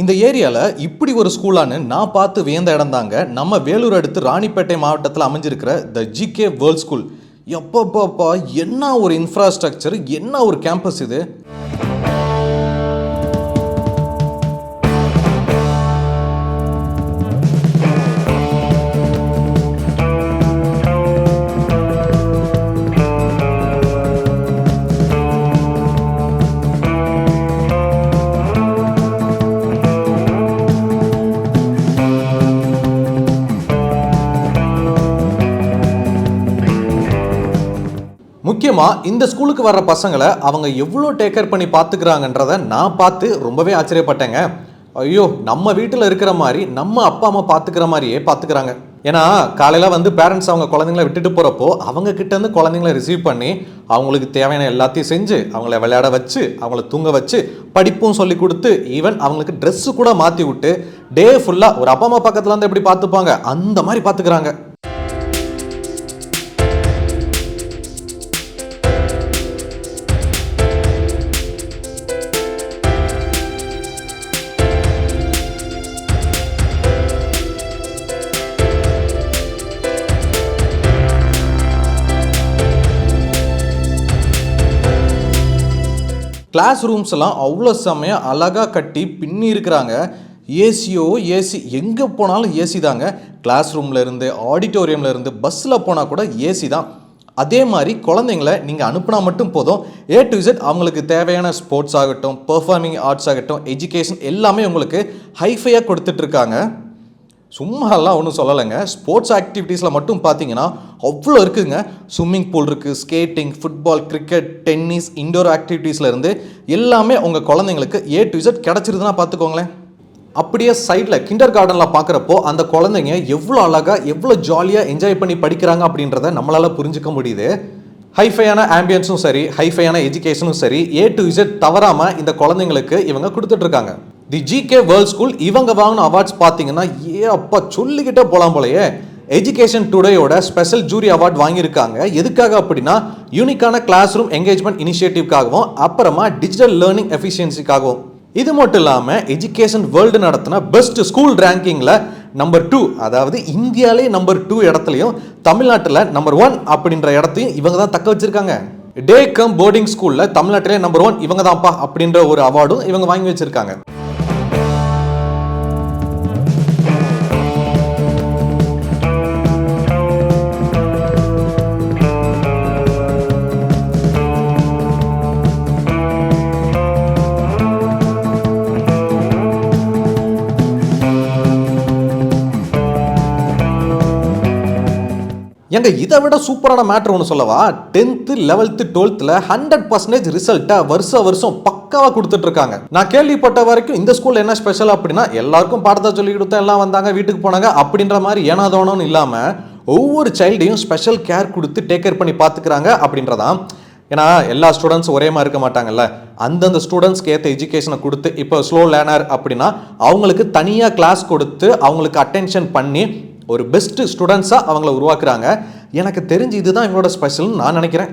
இந்த ஏரியாவில் இப்படி ஒரு ஸ்கூலான்னு நான் பார்த்து வியந்த இடம் தாங்க. நம்ம வேலூர் அடுத்து ராணிப்பேட்டை மாவட்டத்தில் அமைஞ்சிருக்கிற த ஜிகே வேர்ல்ட் ஸ்கூல் எப்பப்பப்பா என்ன ஒரு இன்ஃப்ராஸ்ட்ரக்சர் என்ன ஒரு கேம்பஸ் இது? முக்கியமாக இந்த ஸ்கூலுக்கு வர்ற பசங்களை அவங்க எவ்வளோ டேக் கேர் பண்ணி பார்த்துக்கிறாங்கன்றத நான் பார்த்து ரொம்பவே ஆச்சரியப்பட்டேங்க. ஐயோ நம்ம வீட்டில் இருக்கிற மாதிரி நம்ம அப்பா அம்மா பார்த்துக்கிற மாதிரியே பார்த்துக்கிறாங்க ஏன்னா காலையில் வந்து பேரண்ட்ஸ் அவங்க குழந்தைங்கள விட்டுட்டு போகிறப்போ அவங்க கிட்டேருந்து குழந்தைங்கள ரிசீவ் பண்ணி அவங்களுக்கு தேவையான எல்லாத்தையும் செஞ்சு அவங்கள விளையாட வச்சு அவங்கள தூங்க வச்சு படிப்பும் சொல்லி கொடுத்து ஈவன் அவங்களுக்கு ட்ரெஸ்ஸு கூட மாற்றி விட்டு டே ஃபுல்லாக ஒரு அப்பா அம்மா பக்கத்தில் வந்து எப்படி பார்த்துப்பாங்க அந்த மாதிரி பார்த்துக்கிறாங்க கிளாஸ் ரூம்ஸ் எல்லாம் அவ்வளோ செம்மையாக அழகாக கட்டி பின்னி இருக்கிறாங்க. ஏசியோ ஏசி எங்கே போனாலும் ஏசி தாங்க. கிளாஸ் ரூம்ல இருந்து இருந்து பஸ்ஸில் போனால் கூட ஏசி தான். அதே மாதிரி குழந்தைங்கள நீங்கள் அனுப்புனா மட்டும் போதும். ஏ டு இசட் அவங்களுக்கு தேவையான ஸ்போர்ட்ஸ் ஆகட்டும் பெர்ஃபார்மிங் ஆர்ட்ஸ் ஆகட்டும் எஜுகேஷன் எல்லாமே உங்களுக்கு ஹைஃபையாக கொடுத்துட்ருக்காங்க சும்மாலாம் ஒன்றும் சொல்லலைங்க. ஸ்போர்ட்ஸ் ஆக்டிவிட்டீஸில் மட்டும் பார்த்தீங்கன்னா அவ்வளோ இருக்குதுங்க ஸ்விம்மிங் பூல் இருக்குது skating football cricket tennis indoor ஆக்டிவிட்டீஸில் இருந்து எல்லாமே உங்கள் குழந்தைங்களுக்கு ஏ டு இசட் கிடச்சிருதுன்னா பார்த்துக்கோங்களேன் அப்படியே சைடில் கிண்டர் கார்டனில் பார்க்குறப்போ அந்த குழந்தைங்க எவ்வளோ அழகாக எவ்வளோ ஜாலியாக என்ஜாய் பண்ணி படிக்கிறாங்க அப்படின்றத நம்மளால் புரிஞ்சுக்க முடியுது. ஹைஃபையான ஆம்பியன்ஸும் சரி ஹைஃபையான எஜுகேஷனும் சரி ஏ டு இசட் தவறாமல் இந்த குழந்தைங்களுக்கு இவங்க கொடுத்துட்ருக்காங்க தி ஜிகே வேர்ல்ட் ஸ்கூல் இவங்க வாங்கின அவார்ட்ஸ் பார்த்தீங்கன்னா ஏ அப்பா சொல்லிக்கிட்டே போகலாம் போலயே. எஜுகேஷன் டுடேயோட ஸ்பெஷல் ஜூரி அவார்ட் வாங்கியிருக்காங்க. எதுக்காக அப்படின்னா யூனிக்கான கிளாஸ் ரூம் என்கேஜ்மெண்ட் இனிஷியேட்டிவ்காகவும் அப்புறமா டிஜிட்டல் லேர்னிங் எஃபிஷியன்சிக்காகவும் இது மட்டும் இல்லாமல் எஜுகேஷன் வேர்ல்டு நடத்தின பெஸ்ட் ஸ்கூல் ரேங்கிங்கில் நம்பர் டூ அதாவது இந்தியாவிலேயே நம்பர் டூ இடத்துலையும் தமிழ்நாட்டில் நம்பர் ஒன் அப்படின்ற இடத்தையும் இவங்க தான் தக்க வச்சுருக்காங்க. டே கம் போர்டிங் ஸ்கூலில் தமிழ்நாட்டிலே நம்பர் ஒன் இவங்க தான்ப்பா அப்படின்ற ஒரு அவார்டும் இவங்க வாங்கி வச்சுருக்காங்க. எங்க இதை விட சூப்பரான மேட்ரு ஒன்று சொல்லவா? டென்த்து லெவல்த்து டுவெல்த்தில் ஹண்ட்ரட் பர்சன்டேஜ் ரிசல்ட்டை வருஷ வருஷம் பக்காவாக கொடுத்துட்டு இருக்காங்க நான் கேள்விப்பட்ட வரைக்கும் இந்த ஸ்கூல் என்ன ஸ்பெஷல் அப்படின்னா எல்லாருக்கும் பாடத்தை சொல்லி கொடுத்தா எல்லாம் வந்தாங்க வீட்டுக்கு போனாங்க அப்படின்ற மாதிரி ஏனாதோனம்னு இல்லாமல் ஒவ்வொரு சைல்டையும் ஸ்பெஷல் கேர் கொடுத்து டேக் கேர் பண்ணி பார்த்துக்கிறாங்க அப்படின்றதான் ஏன்னா எல்லா ஸ்டூடெண்ட்ஸும் ஒரே மாதிரி இருக்க மாட்டாங்கல்ல. அந்தந்த ஸ்டூடெண்ட்ஸ்க்கு ஏற்ற எஜுகேஷனை கொடுத்து இப்போ ஸ்லோ லேர்னர் அப்படின்னா அவங்களுக்கு தனியாக கிளாஸ் கொடுத்து அவங்களுக்கு அட்டென்ஷன் பண்ணி ஒரு பெஸ்ட் ஸ்டூடெண்ட்ஸாக அவங்கள உருவாக்குறாங்க. எனக்கு தெரிஞ்சு இதுதான் இவங்களோட ஸ்பெஷல்னு நான் நினைக்கிறேன்.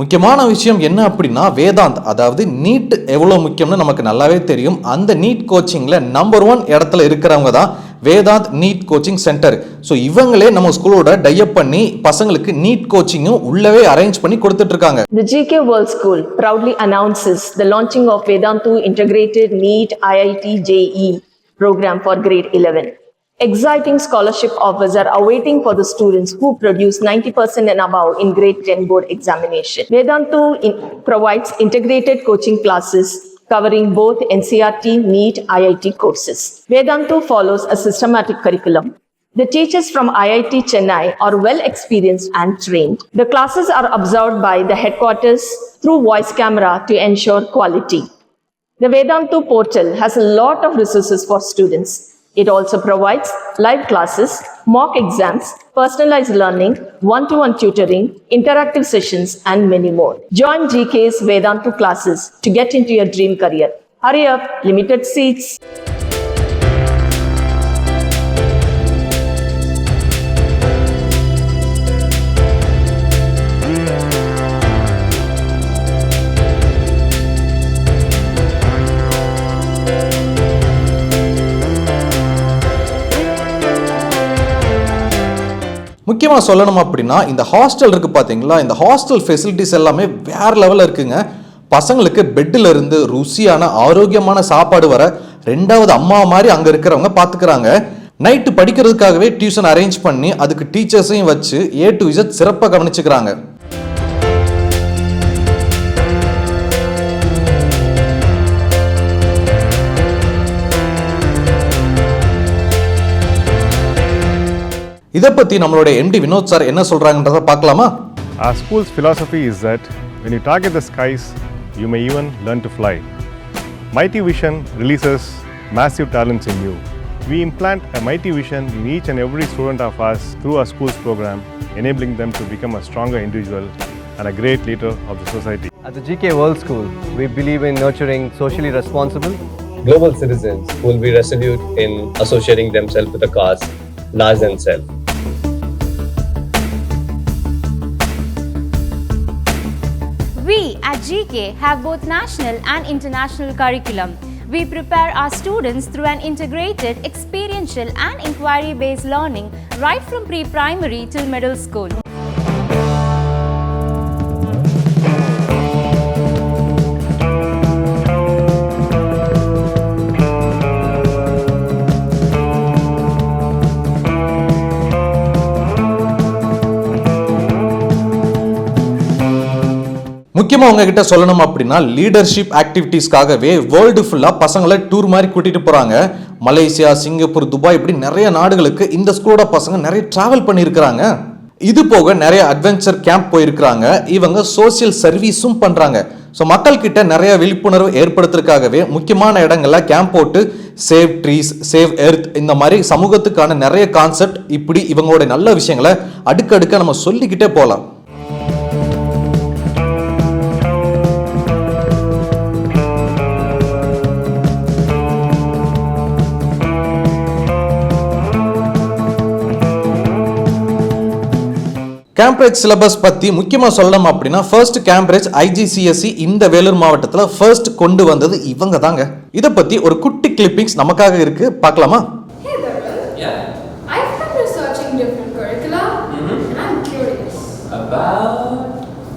முக்கியமான விஷயம் என்ன அப்படின்னா வேதாந்த் அதாவது நீட் எவ்வளோ முக்கியம்னு நமக்கு நல்லாவே தெரியும். அந்த நீட் கோச்சிங்கில் நம்பர் ஒன் இடத்துல இருக்கிறவங்க தான் Vedant NEET coaching centre so இவங்களே நம்ம ஸ்கூலோட டைப் பண்ணி பசங்களுக்கு நீட் கோச்சிங்கும் உள்ளவே அரேஞ்ச் பண்ணி கொடுத்துட்டு இருக்காங்க The GK World School proudly announces the launching of Vedantu Integrated NEET IIT JE program for grade 11. Exciting scholarship offers are awaiting for the students who produce 90% and above in grade 10 board examination. Vedantu in- provides integrated coaching classes covering both NCRT, NEET, IIT courses. Vedantu follows a systematic curriculum the teachers from IIT Chennai are well experienced and trained. The classes are observed by the headquarters through voice camera to ensure quality. The Vedantu portal has a lot of resources for students. It also provides live classes, mock exams, personalized learning, one to one tutoring, interactive sessions, and many more. Join GK's Vedantu classes to get into your dream career. Hurry up, limited seats. முக்கியமாக சொல்லணும் அப்படின்னா இந்த hostel இருக்குது பார்த்தீங்களா இந்த hostel facilities எல்லாமே வேற லெவலில் இருக்குங்க. பசங்களுக்கு பெட்டில் இருந்து ருசியான ஆரோக்கியமான சாப்பாடு வர ரெண்டாவது அம்மா மாதிரி அங்கே இருக்கிறவங்க பார்த்துக்கிறாங்க நைட்டு படிக்கிறதுக்காகவே டியூஷன் அரேஞ்ச் பண்ணி அதுக்கு டீச்சர்ஸையும் வச்சு ஏ டு இசட் சிறப்பாக கவனிச்சுக்கிறாங்க. இதை பற்றி நம்மளோட எம்டி வினோத் சார் என்ன சொல்கிறாங்கன்றதை பார்க்கலாமா Our school's philosophy is that when you target the skies, you may even learn to fly. Mighty Vision releases massive talents in you. We implant a mighty vision in each and every student of us through our school's program, enabling them to become a stronger individual and a great leader of the society. At the GK World School, we believe in nurturing socially responsible, global citizens who will be resolute in associating themselves with a cause larger than self. At GK have both national and international curriculum. We prepare our students through an integrated, experiential, and inquiry based learning right from pre primary till middle school. முக்கியமாக உங்ககிட்ட சொல்லணும் அப்படின்னா leadership ஆக்டிவிட்டீஸ்க்காகவே world ஃபுல்லாக பசங்களை tour மாதிரி கூட்டிகிட்டு போகிறாங்க Malaysia Singapore Dubai இப்படி நிறைய நாடுகளுக்கு இந்த ஸ்கூலோட பசங்க நிறைய ட்ராவல் பண்ணியிருக்கிறாங்க. இது போக நிறைய அட்வென்ச்சர் கேம்ப் போயிருக்கிறாங்க. இவங்க சோஷியல் சர்வீஸும் பண்ணுறாங்க ஸோ மக்கள்கிட்ட நிறைய விழிப்புணர்வு ஏற்படுத்துறதுக்காகவே முக்கியமான இடங்கள்ல கேம்ப் போட்டு சேவ் ட்ரீஸ் சேவ் எர்த் இந்த மாதிரி சமூகத்துக்கான நிறைய கான்செப்ட் இப்படி இவங்களோட நல்ல விஷயங்களை அடுக்கடுக்க நம்ம சொல்லிக்கிட்டே போகலாம். கேம்பிரிட்ஜ் சிலபஸ் பற்றி முக்கியமாக சொல்லணும் அப்படின்னா ஃபர்ஸ்ட் கேம்பிரிட்ஜ் ஐஜிசிஎஸ்சி E இந்த வேலூர் மாவட்டத்தில் ஃபர்ஸ்ட் கொண்டு வந்தது இவங்க தாங்க இதை பற்றி ஒரு குட்டி கிளிப்பிங்ஸ் நமக்காக இருக்கு பார்க்கலாமா Hey there, Will. Yeah. I've been researching different curricula, and I'm curious. About.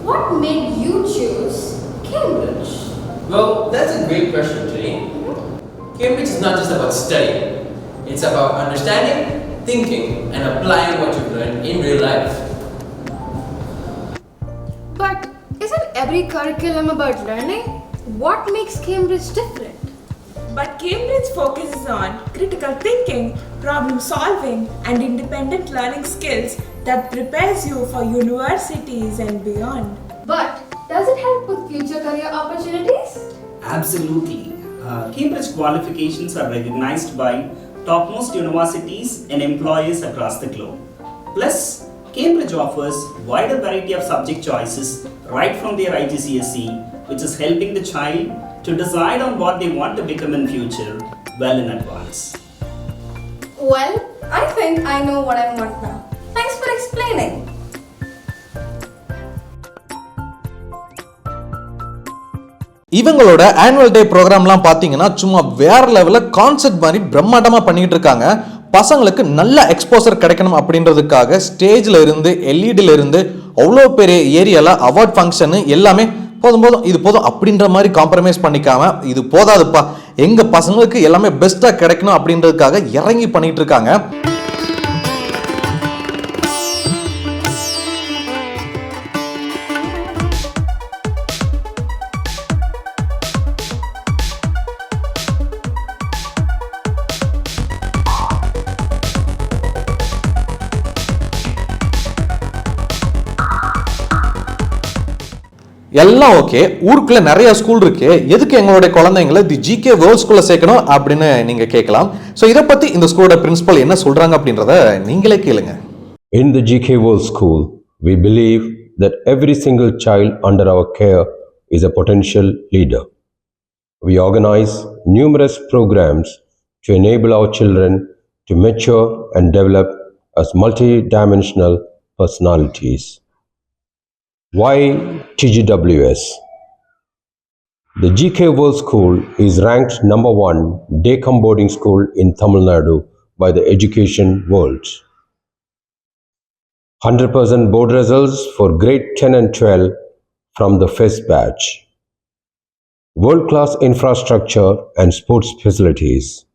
What made you choose Cambridge? Well, that's a great question, Jenny. Cambridge is not just about studying, it's about understanding, thinking, and applying what you've learned in real life. But isn't every curriculum about learning? What makes Cambridge different? But Cambridge focuses on critical thinking, problem solving, and independent learning skills that prepares you for universities and beyond. But does it help with future career opportunities? Absolutely. Uh, Cambridge qualifications are recognized by topmost universities and employers across the globe. Plus, Cambridge offers wider variety of subject choices right from their IGCSE, E, which is helping the child to decide on what they want to become in future well in advance. Well, I think I know what I want now. Thanks for explaining. இவங்களோட annual day ப்ரோக்ராம்லாம் பார்த்தீங்கன்னா சும்மா வேற லெவலில் concept மாதிரி பிரம்மாண்டமாக பண்ணிட்டு இருக்காங்க பசங்களுக்கு நல்ல எக்ஸ்போசர் கிடைக்கணும் அப்படின்றதுக்காக ஸ்டேஜில் இருந்து எல்இடியில் இருந்து அவ்வளோ பெரிய ஏரியாவில் அவார்ட் ஃபங்க்ஷனு எல்லாமே போதும் போதும் இது போதும் அப்படின்ற மாதிரி காம்ப்ரமைஸ் பண்ணிக்காம இது போதாதுப்பா. எங்கள் பசங்களுக்கு எல்லாமே பெஸ்ட்டாக கிடைக்கணும் அப்படின்றதுக்காக இறங்கி பண்ணிகிட்டு இருக்காங்க. எல்லாம் ஓகே ஊருக்குள்ளே நிறைய ஸ்கூல் இருக்கு எதுக்கு எங்களுடைய குழந்தைங்களை தி ஜிகே வேர்ல்ட் ஸ்கூலில் சேர்க்கணும் அப்படின்னு நீங்கள் கேட்கலாம் ஸோ இதை பற்றி இந்த ஸ்கூலோட பிரின்சிபல் என்ன சொல்கிறாங்க அப்படின்றத நீங்களே கேளுங்க in the GK world school we believe that every single child under our care is a potential leader we organise numerous programmes to enable our children to mature and develop as multidimensional personalities Why TGWS? The GK World School is ranked number one daycare boarding school in Tamil Nadu by the Education World. 100% board results for grade 10 and 12 from the first batch. World class infrastructure and sports facilities.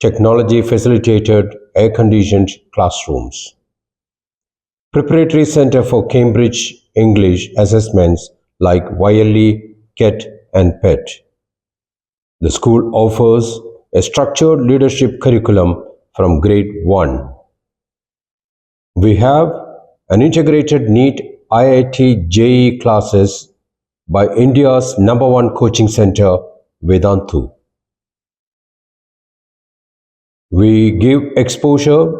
Technology facilitated air conditioned classrooms. Preparatory Center for Cambridge English assessments like YLE, KET, and PET. The school offers a structured leadership curriculum from grade 1. We have an integrated NEET IIT JEE E classes by India's number one coaching center, Vedantu. We give exposure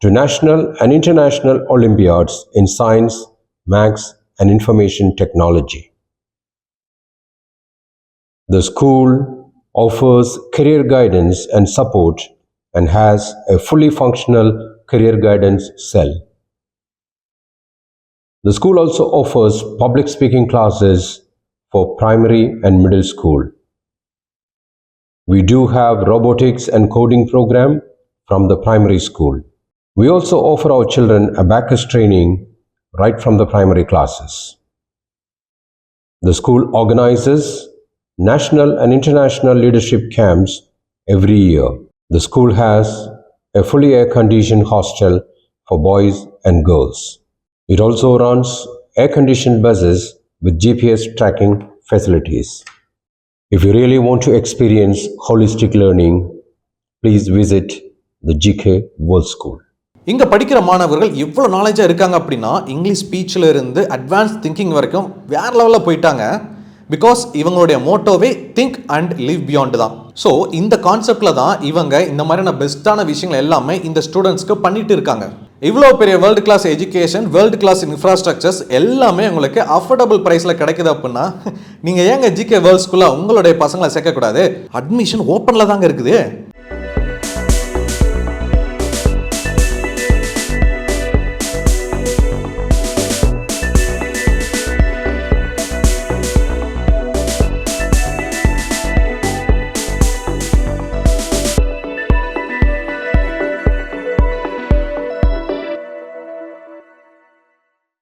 to national and international Olympiads in science, maths, and information technology. The school offers career guidance and support and has a fully functional career guidance cell. The school also offers public speaking classes for primary and middle school. We do have robotics and coding program from the primary school. We also offer our children a abacus training right from the primary classes. The school organizes national and international leadership camps every year. The school has a fully air conditioned hostel for boys and girls. It also runs air conditioned buses with GPS tracking facilities. If you really want to experience holistic learning, please visit the GK World School. இங்கே படிக்கிற மாணவர்கள் எவ்வளோ நாலேஜாக இருக்காங்க அப்படின்னா English ஸ்பீச்சில் இருந்து advance thinking வரைக்கும் வேறு லெவலில் போயிட்டாங்க. பிகாஸ் இவங்களுடைய மோட்டோவே திங்க் அண்ட் லிவ் பியாண்ட் தான். ஸோ இந்த கான்செப்டில் தான் இவங்க இந்த மாதிரியான பெஸ்ட்டான விஷயங்கள் எல்லாமே இந்த ஸ்டூடெண்ட்ஸ்க்கு பண்ணிட்டு இருக்காங்க. இவ்வளோ பெரிய world class education world class infrastructures எல்லாமே உங்களுக்கு அஃபோர்டபுள் ப்ரைஸில் கிடைக்குது அப்படின்னா நீங்கள் ஏங்க ஜிகே வேர்ல்ட் ஸ்கூலில் உங்களுடைய பசங்களை சேர்க்கக்கூடாது? அட்மிஷன் ஓப்பனில் தாங்க இருக்குது.